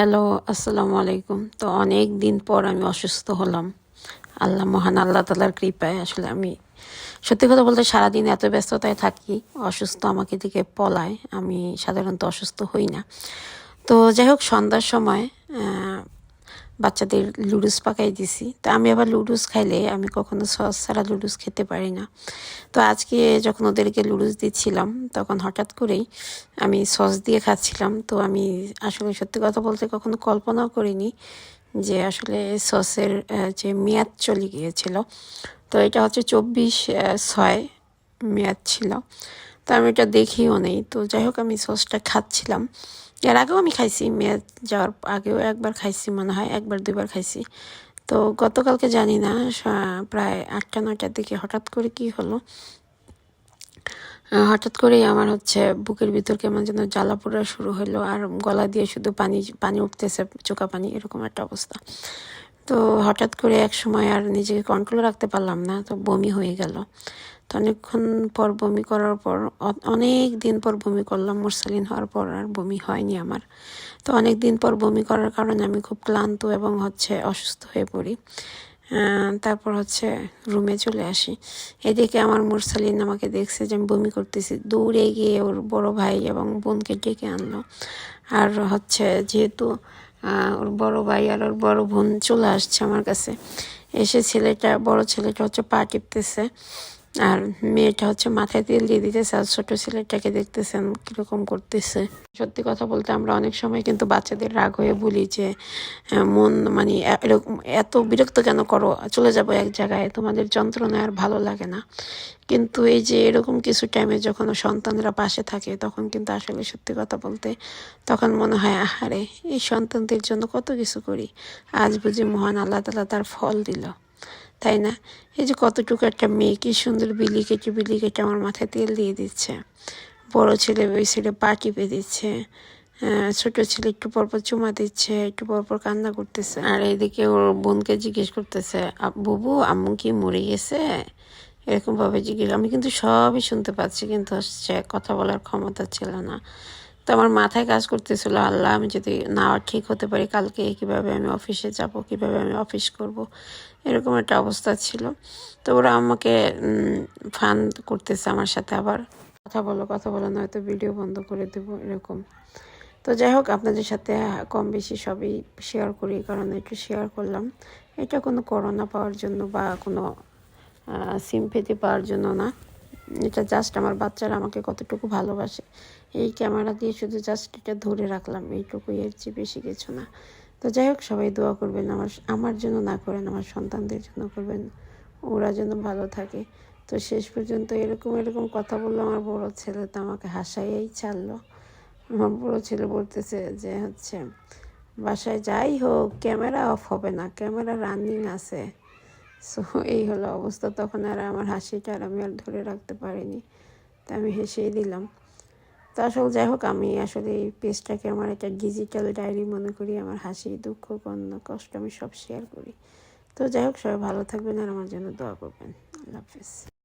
Hello, আসসালামু আলাইকুম। তো অনেক দিন পর আমি অসুস্থ হলাম। আল্লাহ মহান, আল্লাহ তালার কৃপায় আসলে আমি সত্যি কথা বলতে সারাদিন এত ব্যস্ততায় থাকি, অসুস্থ আমাকে দিকে পলায়। আমি সাধারণত অসুস্থ হই না। তো যাই হোক, সন্ধ্যার সময় বাচ্চাদের লুডুস পাকাই দিছি। তো আমি আবার লুডুস খাইলে আমি কখনো সস ছাড়া লুডুস খেতে পারি না। তো আজকে যখন ওদেরকে লুডুস দিচ্ছিলাম, তখন হঠাৎ করেই আমি সস দিয়ে খাচ্ছিলাম। তো আমি আসলে সত্যি কথা বলতে কখনো কল্পনাও করিনি যে আসলে সসের যে মেয়াদ চলে গিয়েছিল। তো এটা হচ্ছে চব্বিশ ছয় মেয়াদ ছিল। তো আমি এটা দেখিও নেই। তো যাই হোক আমি সসটা খাচ্ছিলাম। এর আগেও আমি খাইছি মেয়াদ যাওয়ার আগেও একবার খাইছি মনে হয়, একবার দুইবার খাইছি। তো গতকালকে জানি না প্রায় আটটা, নয়টার দিকে হঠাৎ করে কি হলো? হঠাৎ করেই আমার হচ্ছে বুকের ভিতর কেমন যেন জ্বালা পোড়া শুরু হলো আর গলা দিয়ে শুধু পানি পানি উঠতেছে চোকা পানি, এরকম একটা অবস্থা। তো হঠাৎ করে এক সময় আর নিজেকে কন্ট্রোল রাখতে পারলাম না, তো বমি হয়ে গেল। তো অনেকক্ষণ পর বমি করার পর অনেক দিন পর বমি করলাম, মোরসালিন হওয়ার পর আর বমি হয়নি আমার। তো অনেক দিন পর বমি করার কারণে আমি খুব ক্লান্ত এবং হচ্ছে অসুস্থ হয়ে পড়ি। তারপর হচ্ছে রুমে চলে আসি। এদিকে আমার মুরসালিন আমাকে দেখছে যে আমি বমি করতেছি। দৌড়ে গিয়ে ওর বড় ভাই এবং বোনকে ডেকে আনলো। আর হচ্ছে যেহেতু ওর বড় ভাই আর ওর বড় বোন চলে আসছে আমার কাছে। এসে ছেলেটা, বড় ছেলেটা হচ্ছে পা টিপতেছে। আর মেয়েটা হচ্ছে মাথায় তেল দিয়ে দিতেছে আর ছোট ছেলেটাকে দেখতেছেন কীরকম করতেছে। সত্যি কথা বলতে আমরা অনেক সময় কিন্তু বাচ্চাদের রাগ হয়ে বলি যে মন মানে এত বিরক্ত কেন করো? চলে যাব এক জায়গায়, তোমাদের যন্ত্রণা আর ভালো লাগে না। কিন্তু এই যে এরকম কিছু টাইমে যখন সন্তানরা পাশে থাকে, তখন কিন্তু আসলে সত্যি কথা বলতে তখন মনে হয়, আহারে, এই সন্তানদের জন্য কত কিছু করি। আজ বুঝি মহান আল্লাহ তালা তার ফল দিল। তাই না? এই যে কতটুকু একটা মেয়ে, কি সুন্দর বিলি কেটে বিলি কেটে আমার মাথায় তেল দিয়ে দিচ্ছে। বড় ছেলে ওই ছেলে পা টিপে দিচ্ছে। ছোট ছেলে একটু পরপর চুমা দিচ্ছে, একটু পরপর কান্না করতেছে। আর এইদিকে ওর বোনকে জিজ্ঞেস করতেছে "আ- বুবু, আম্মু কি মরে গেছে? এরকমভাবে জিজ্ঞেস আমি কিন্তু সবই শুনতে পাচ্ছি, কিন্তু হচ্ছে কথা বলার ক্ষমতা ছিল না। তো আমার মাথায় কাজ করতেছিল, আল্লাহ, আমি যদি না ঠিক হতে পারি, কালকে কীভাবে আমি অফিসে যাব, কীভাবে আমি অফিস করব? এরকম একটা অবস্থা ছিল। তো ওরা আমাকে ফান করতেছে আমার সাথে আবার। কথা বলো কথা বলো, নয়তো ভিডিও বন্ধ করে দেবো, এরকম। তো যাই হোক, আপনাদের সাথে কম বেশি সবই শেয়ার করি, কারণ একটু শেয়ার করলাম। এটা কোনো করোনা পাওয়ার জন্য বা কোনো সিম্পেথি পাওয়ার জন্য না। এটা জাস্ট আমার বাচ্চারা আমাকে কতটুকু ভালোবাসে। এই ক্যামেরা দিয়ে শুধু জাস্ট এটা ধরে রাখলাম, এইটুকুই এর চেয়ে বেশি কিছু না। তো যাই হোক, সবাই দোয়া করবেন আমার আমার জন্য না করেন, আমার সন্তানদের জন্য করবেন। ওরা যেন ভালো থাকে। তো শেষ পর্যন্ত এরকম এরকম কথা বলল আমার বড় ছেলে, তো আমাকে হাসাইয়াই ছাড়লো। আমার বড় ছেলে বলতেছে যে হচ্ছে, বাসায় যাই হোক ক্যামেরা অফ হবে না ক্যামেরা রানিং আছে। সো এই হলো অবস্থা। তখন আর আমার হাসিটা আর আমি আর ধরে রাখতে পারিনি। তা আমি হেসেই দিলাম। তো আসলে যাই হোক, আমি আসলে এই পেজটাকে আমার একটা ডিজিটাল ডায়েরি মনে করি। আমার হাসি, দুঃখ কন্যা কষ্ট আমি সব শেয়ার করি। তো যাই হোক, সবাই ভালো থাকবেন আর আমার জন্য দোয়া করবেন। আল্লাহ হাফিজ।